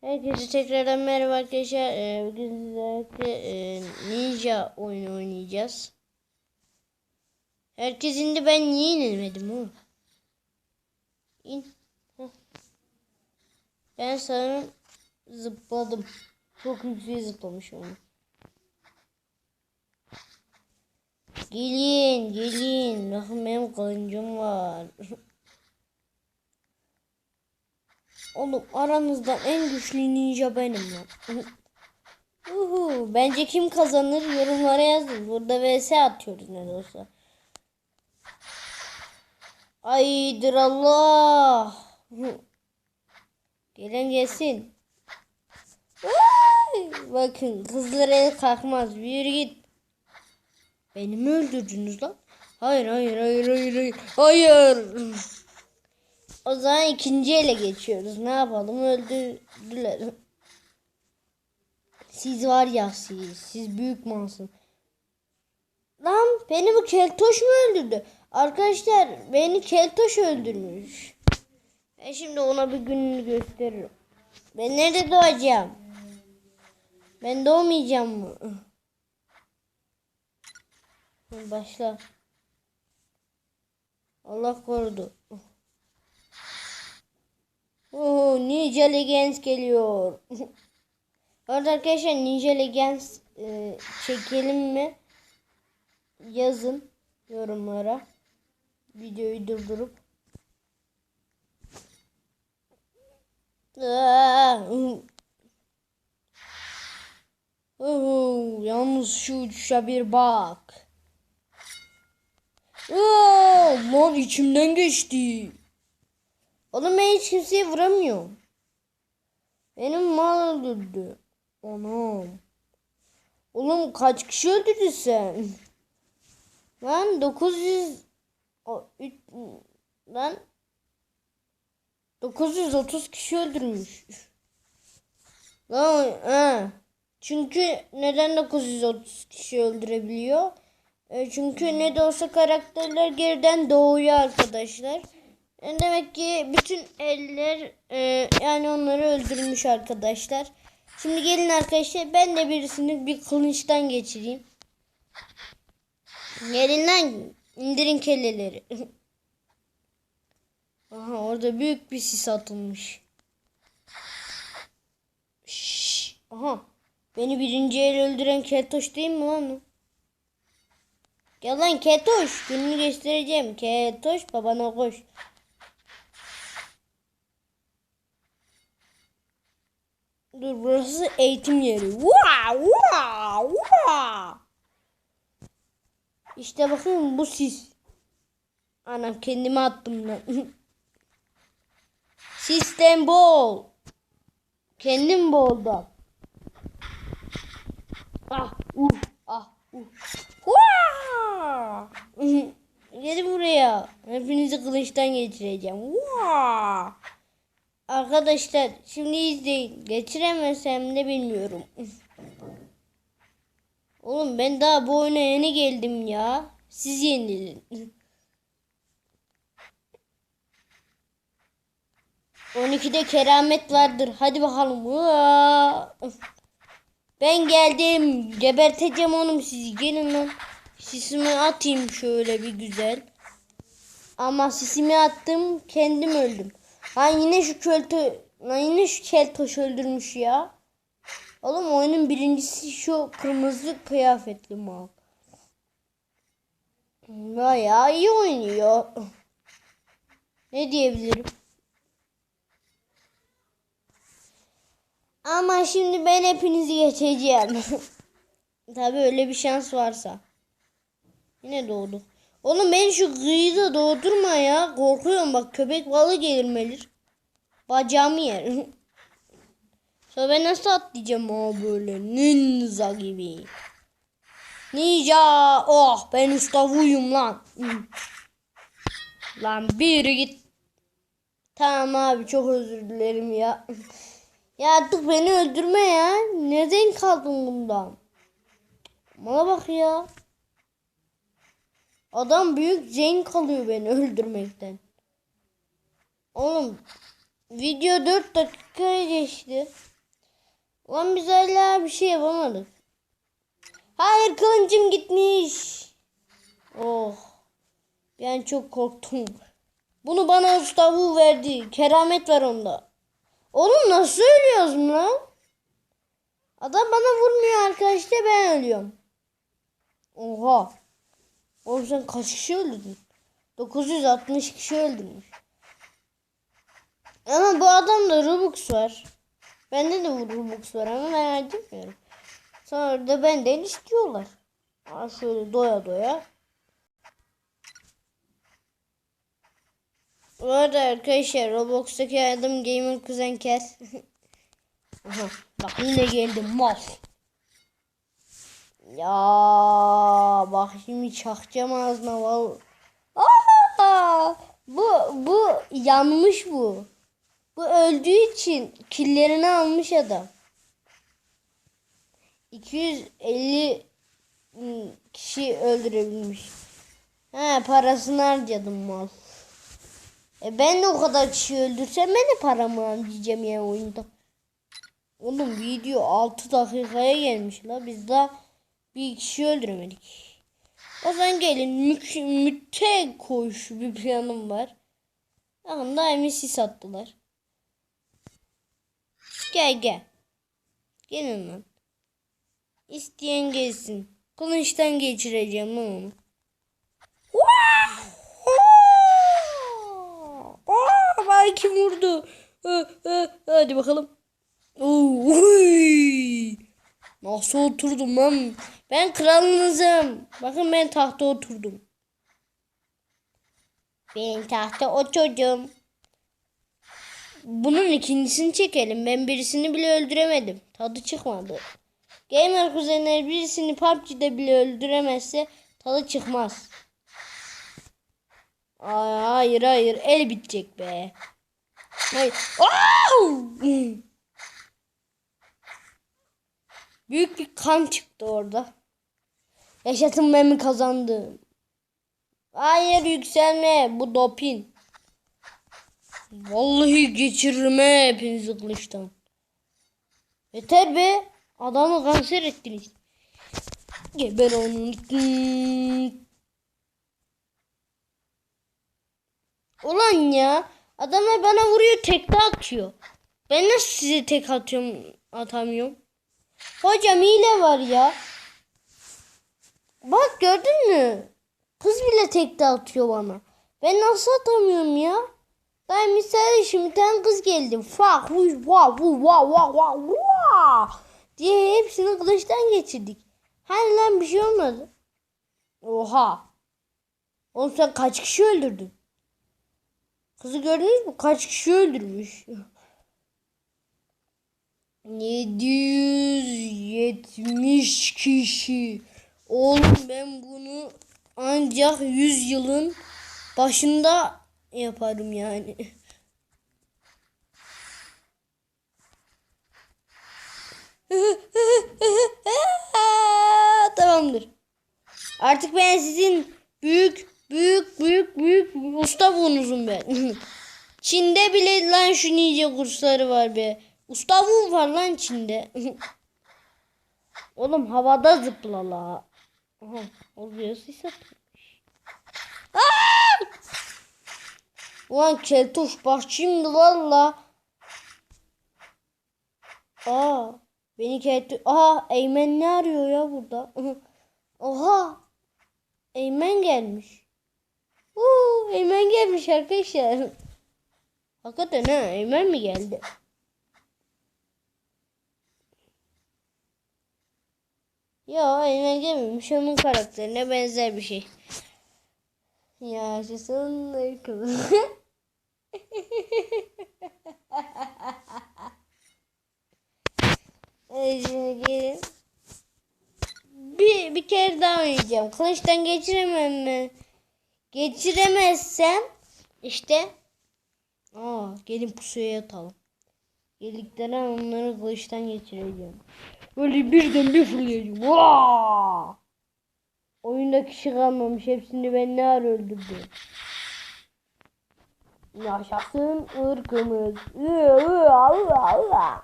Herkese tekrardan merhaba arkadaşlar. Ee, bugün sizlerle e, ninja oyunu oynayacağız. Herkes indi ben niye inemedim oğlum? İn. Heh. Ben sanırım zıpladım. Çok yükseğe zıplamışım. Gelin gelin. Bakın benim kılıncım var. Oğlum aranızda en güçlü ninja benim lan. Uhu, bence kim kazanır yorumlara yazın. Burada vs atıyoruz ne olsa. Aydır Allah. Gelen gelsin. Bakın kızlar el kalkmaz. Bir git. Beni mi öldürdünüz lan? Hayır hayır hayır hayır hayır. Hayır. O zaman ikinci ele geçiyoruz. Ne yapalım? Öldürdüler. Siz var ya siz. Siz büyük malsın. Lan beni bu keltoş mu öldürdü? Arkadaşlar beni keltoş öldürmüş. Ben şimdi ona bir gününü gösteririm. Ben nerede doğacağım? Ben doğmayacağım mı? Başla. Allah korudu. Oo, Ninja Legends geliyor. Orada arkadaşlar Ninja Legends e, çekelim mi? Yazın yorumlara. Videoyu durdurup. Oo, yalnız şu uçuşa bir bak. Aa, lan içimden geçti. Oğlum ben hiç kimseye vuramıyorum. Benim mal öldürdü. Anam. Oğlum kaç kişi öldürdü sen? Lan 900 o, üç, lan 930 kişi öldürmüş. Lan he. Çünkü neden 930 kişi öldürebiliyor? E, çünkü ne de olsa karakterler geriden doğuyor arkadaşlar. Demek ki bütün eller e, yani onları öldürmüş arkadaşlar. Şimdi gelin arkadaşlar ben de birisini bir kılıçtan geçireyim. Gelin lan indirin kelleleri. Aha orada büyük bir sis atılmış. Şşş, aha beni birinci el öldüren keltoş değil mi lan? Gel lan keltoş gününü göstereceğim. Keltoş babana koş. Dur burası eğitim yeri. Wow, wow, wow. İşte bakın bu sis. Anam kendime attım lan. Sistem bol. Kendim boğuldum. Ah, uh, ah, uh. Gelin buraya. Hepinizi kılıçtan geçireceğim. Wow. Arkadaşlar şimdi izleyin. Geçiremesem de bilmiyorum. Oğlum ben daha bu oyuna yeni geldim ya. Siz yenilin. On ikide keramet vardır. Hadi bakalım. Ben geldim. Geberteceğim oğlum sizi. Gelin lan. Sisimi atayım şöyle bir güzel. Ama sisimi attım. Kendim öldüm. Lan yine şu költe lan yine şu keltoş öldürmüş ya. Oğlum oyunun birincisi şu kırmızı kıyafetli mal. Bayağı iyi oynuyor. Ne diyebilirim? Ama şimdi ben hepinizi geçeceğim. Tabii öyle bir şans varsa. Yine doğdu. Oğlum ben şu kıyı da doğdurma ya. Korkuyorum bak köpek balığı gelir melir. Bacağımı yer. Sonra ben nasıl atlayacağım o böyle ninja gibi. Ninja. Oh ben ustavuyum lan. lan bir git. Tamam abi çok özür dilerim ya. ya artık beni öldürme ya. Neden kaldın bundan? Bana bak ya. Adam büyük zevk alıyor beni öldürmekten. Oğlum Video 4 dakika geçti. Ulan biz hala bir şey yapamadık. Hayır kılıncım gitmiş. Oh. Ben çok korktum. Bunu bana Mustafa verdi. Keramet var onda. Oğlum nasıl ölüyoruz lan? Adam bana vurmuyor arkadaşlar ben ölüyorum. Oha. Oğlum sen kaç kişi öldürdün? 960 kişi öldürmüş. Ama bu adamda Robux var. Bende de Robux var ama ben harcamıyorum. Sonra da benden istiyorlar. Aa, şöyle doya doya. Bu arada arkadaşlar Roblox'taki adım Gamer Kuzen Ker. Aha, bak yine geldim mal. Ya bak şimdi çakacağım ağzına val. Aa, bu bu yanmış bu. Bu öldüğü için killerini almış adam. 250 ım, kişi öldürebilmiş. He parasını harcadım mal. E ben de o kadar kişi öldürsem ben de paramı harcayacağım ya oyunda. Oğlum video 6 dakikaya gelmiş la biz daha bir kişi öldüremedik. O zaman gelin mü müte koş bir planım var. Yakında emisi sattılar. Gel gel. Gelin lan. İsteyen gelsin. Kılıçtan geçireceğim onu. Aa, kim vurdu? Hadi bakalım. Nasıl oturdum lan? Ben kralınızım. Bakın ben tahta oturdum. Ben tahta oturdum. Bunun ikincisini çekelim. Ben birisini bile öldüremedim. Tadı çıkmadı. Gamer kuzenler birisini PUBG'de bile öldüremezse tadı çıkmaz. Ay, hayır hayır el bitecek be. Hayır. Büyük bir kan çıktı orada. Yaşatın ben mi kazandım? Hayır yükselme bu dopin. Vallahi geçiririm he hepinizi kılıçtan. Yeter be. Adamı kanser ettiniz. Geber onun. Ulan ya. Adamlar bana vuruyor tekte atıyor. Ben nasıl size tek atıyorum atamıyorum? Hocam hile var ya. Bak gördün mü? Kız bile tekte atıyor bana. Ben nasıl atamıyorum ya? Ben misal şimdi tane kız geldi. Fuck, vuh, vah, vuh, vah, vah, vah, vah diye hepsini kılıçtan geçirdik. Hani lan bir şey olmadı. Oha. Oğlum sen kaç kişi öldürdün? Kızı gördünüz mü? Kaç kişi öldürmüş? 770 kişi. Oğlum ben bunu ancak 100 yılın başında yaparım yani. Tamamdır. Artık ben sizin büyük büyük büyük büyük usta bunuzum ben. Çin'de bile lan şu ninja kursları var be. Ustavum var lan Çin'de. Oğlum havada zıpla la. Aha, oluyor sis atmış. Ulan keltoş bak şimdi valla. Aa, beni keltoş. Aha, Eymen ne arıyor ya burada? Oha. Eymen gelmiş. Uuu, Eymen gelmiş arkadaşlar. Hakikaten ha, Eymen mi geldi? Ya Eymen gelmemiş onun karakterine benzer bir şey. Yaşasın. Evet, şimdi gelin. Bir, bir kere daha oynayacağım. Kılıçtan geçiremem mi? Geçiremezsem işte Aa, gelin pusuya yatalım. Geldikleri an onları kılıçtan geçireceğim. Böyle birden bir fırlayacağım. Vaa! Oyunda kişi kalmamış. Hepsini ben ne ara öldürdüm. Yaşasın ırkımız. Iı, ıı.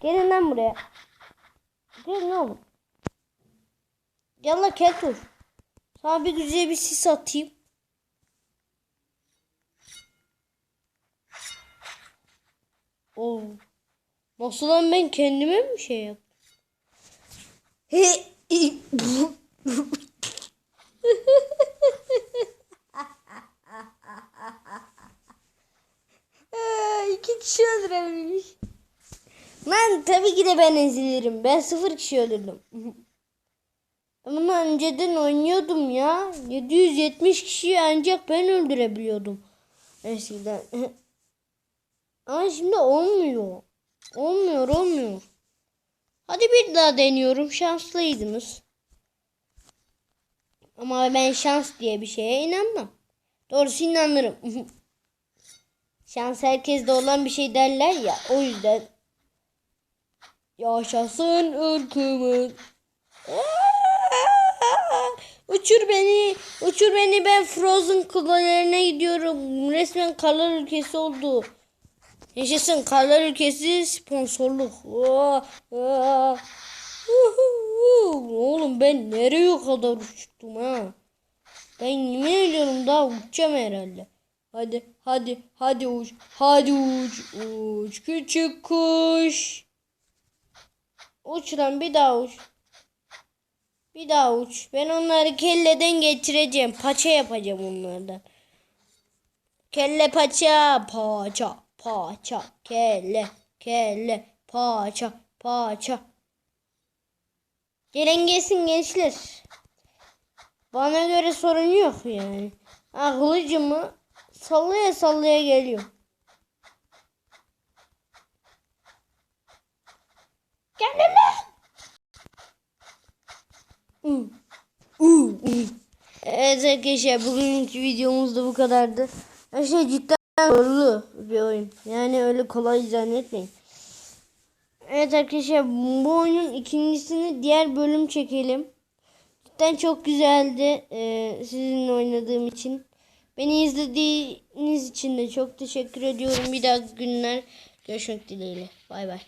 Gelin lan buraya. Gelin oğlum. Gel la keltoş. Sana bir güzel bir sis atayım. Oo. Nasıl lan ben kendime mi şey yaptım? He, Aa, İki kişi öldürebilmiş. Lan tabii ki de ben ezilirim. Ben sıfır kişi öldürdüm. Ama önceden oynuyordum ya. 770 kişiyi ancak ben öldürebiliyordum. Eskiden. Ama şimdi olmuyor. Olmuyor olmuyor. Hadi bir daha deniyorum. Şanslıydınız. Ama ben şans diye bir şeye inanmam. Doğrusu inanırım. Şans herkeste olan bir şey derler ya. O yüzden. Yaşasın ırkımız. Uçur beni. Uçur beni. Ben Frozen kulalarına gidiyorum. Resmen karlar ülkesi oldu. Yaşasın karlar ülkesi sponsorluk. Oğlum ben nereye kadar uçtum ha? Ben yemin ediyorum daha uçacağım herhalde. Hadi hadi hadi uç. Hadi uç. Uç küçük kuş. Uç lan bir daha uç. Bir daha uç. Ben onları kelleden geçireceğim. Paça yapacağım onlardan. Kelle paça. Paça. Paça. Kelle. Kelle. Paça. Paça. Gelin gelsin gençler. Bana göre sorun yok yani. Ha, kılıcımı sallaya sallaya geliyor. Gelin lan. Evet arkadaşlar bugünkü videomuz da bu kadardı. Arkadaşlar cidden zorlu bir oyun. Yani öyle kolay zannetmeyin. Evet arkadaşlar bu oyunun ikincisini diğer bölüm çekelim. Cidden çok güzeldi ee, sizinle oynadığım için. Beni izlediğiniz için de çok teşekkür ediyorum. Bir daha günler görüşmek dileğiyle. Bay bay.